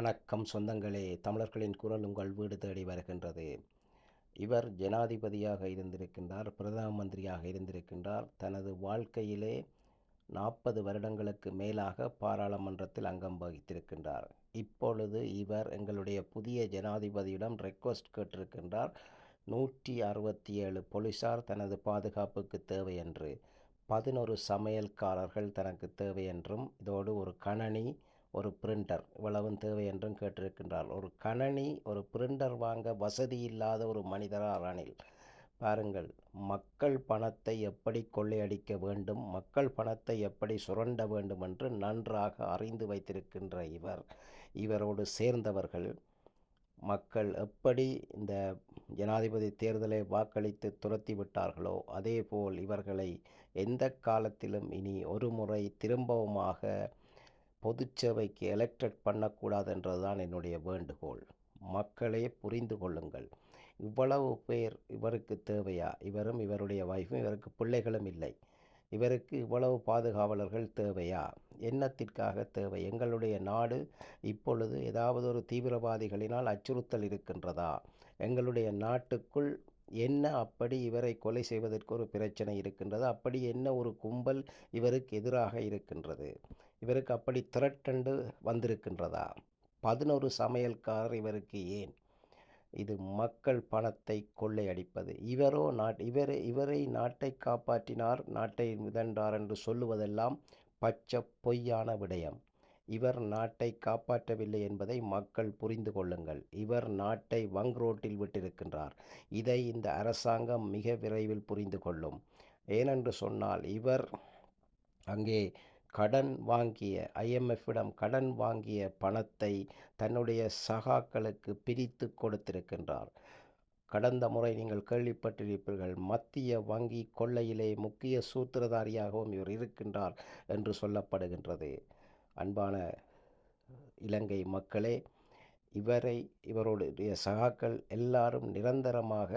வணக்கம் சொந்தங்களே. தமிழர்களின் குரல் உங்கள் வீடு தேடி வருகின்றது. இவர் ஜனாதிபதியாக இருந்திருக்கின்றார் பிரதம மந்திரியாக இருந்திருக்கின்றார். தனது வாழ்க்கையிலே நாற்பது வருடங்களுக்கு மேலாக பாராளுமன்றத்தில் அங்கம் வகித்திருக்கின்றார். இப்பொழுது இவர் எங்களுடைய புதிய ஜனாதிபதியிடம் ரெக்வஸ்ட் கேட்டிருக்கின்றார். நூற்றி அறுபத்தி ஏழு போலீஸார் தனது பாதுகாப்புக்கு தேவை என்று பதினொரு சமையல்காரர்கள் தனக்கு தேவை என்றும் இதோடு ஒரு கணனி ஒரு பிரிண்டர் இவ்வளவும் தேவை என்றும் கேட்டிருக்கின்றார். ஒரு கணனி ஒரு பிரிண்டர் வாங்க வசதி இல்லாத ஒரு மனிதரா ரணில்? பாருங்கள் மக்கள் பணத்தை எப்படி கொள்ளையடிக்க வேண்டும் மக்கள் பணத்தை எப்படி சுரண்ட வேண்டும் என்று நன்றாக அறிந்து வைத்திருக்கின்ற இவர் இவரோடு சேர்ந்தவர்கள். மக்கள் எப்படி இந்த ஜனாதிபதி தேர்தலை வாக்களித்து துரத்தி விட்டார்களோ அதேபோல் இவர்களை எந்த காலத்திலும் இனி ஒரு முறை திரும்பவுமாக பொதுச்சேவைக்கு எலெக்டட் பண்ணக்கூடாது தான் என்னுடைய வேண்டுகோள். மக்களே புரிந்து கொள்ளுங்கள். இவ்வளவு பேர் இவருக்கு தேவையா? இவரும் இவருடைய வைஃபும் இவருக்கு பிள்ளைகளும் இல்லை. இவருக்கு இவ்வளவு பாதுகாவலர்கள் தேவையா? என்னத்திற்காக தேவை? எங்களுடைய நாடு இப்பொழுது ஏதாவது ஒரு தீவிரவாதிகளினால் அச்சுறுத்தல் இருக்கின்றதா? எங்களுடைய நாட்டுக்குள் என்ன அப்படி இவரை கொலை செய்வதற்கு ஒரு பிரச்சனை இருக்கின்றது? அப்படி என்ன ஒரு கும்பல் இவருக்கு எதிராக இருக்கின்றது? இவருக்கு அப்படி திரட்டண்டு வந்திருக்கின்றதா? பதினொரு சமையல்காரர் இவருக்கு ஏன்? இது மக்கள் பணத்தை கொள்ளையடிப்பது. இவரோ நாட் இவரே இவரை நாட்டை காப்பாற்றினார் நாட்டை மிதன்றார் என்று சொல்லுவதெல்லாம் பச்சை பொய்யான விடயம். இவர் நாட்டை காப்பாற்றவில்லை என்பதை மக்கள் புரிந்து கொள்ளுங்கள். இவர் நாட்டை வங்க்ரோட்டில் விட்டிருக்கின்றார். இதை இந்த அரசாங்கம் மிக விரைவில் புரிந்து கொள்ளும். ஏனென்று சொன்னால் இவர் அங்கே கடன் வாங்கிய ஐஎம்எஃப்பிடம் கடன் வாங்கிய பணத்தை தன்னுடைய சகாக்களுக்கு பிரித்து கொடுத்திருக்கின்றார். கடந்த முறை நீங்கள் கேள்விப்பட்டிருப்பீர்கள் மத்திய வங்கி கொள்ளையிலே முக்கிய சூத்திரதாரியாகவும் இவர் இருக்கின்றார் என்று சொல்லப்படுகின்றது. அன்பான இலங்கை மக்களே இவரை இவருடைய சகாக்கள் எல்லாரும் நிரந்தரமாக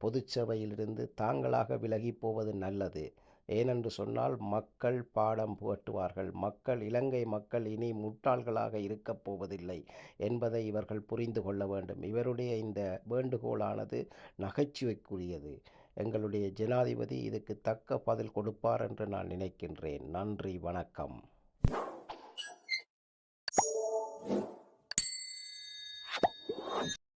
பொதுச்சபையிலிருந்து தாங்களாக விலகி போவது நல்லது. ஏனென்று சொன்னால் மக்கள் பாடம் புகட்டுவார்கள். மக்கள் இலங்கை மக்கள் இனி முட்டாள்களாக இருக்கப் போவதில்லை என்பதை இவர்கள் புரிந்து கொள்ள வேண்டும். இவருடைய இந்த வேண்டுகோளானது நகைச்சுவைக்குரியது. எங்களுடைய ஜனாதிபதி இதுக்கு தக்க பதில் கொடுப்பார் என்று நான் நினைக்கின்றேன். நன்றி வணக்கம்.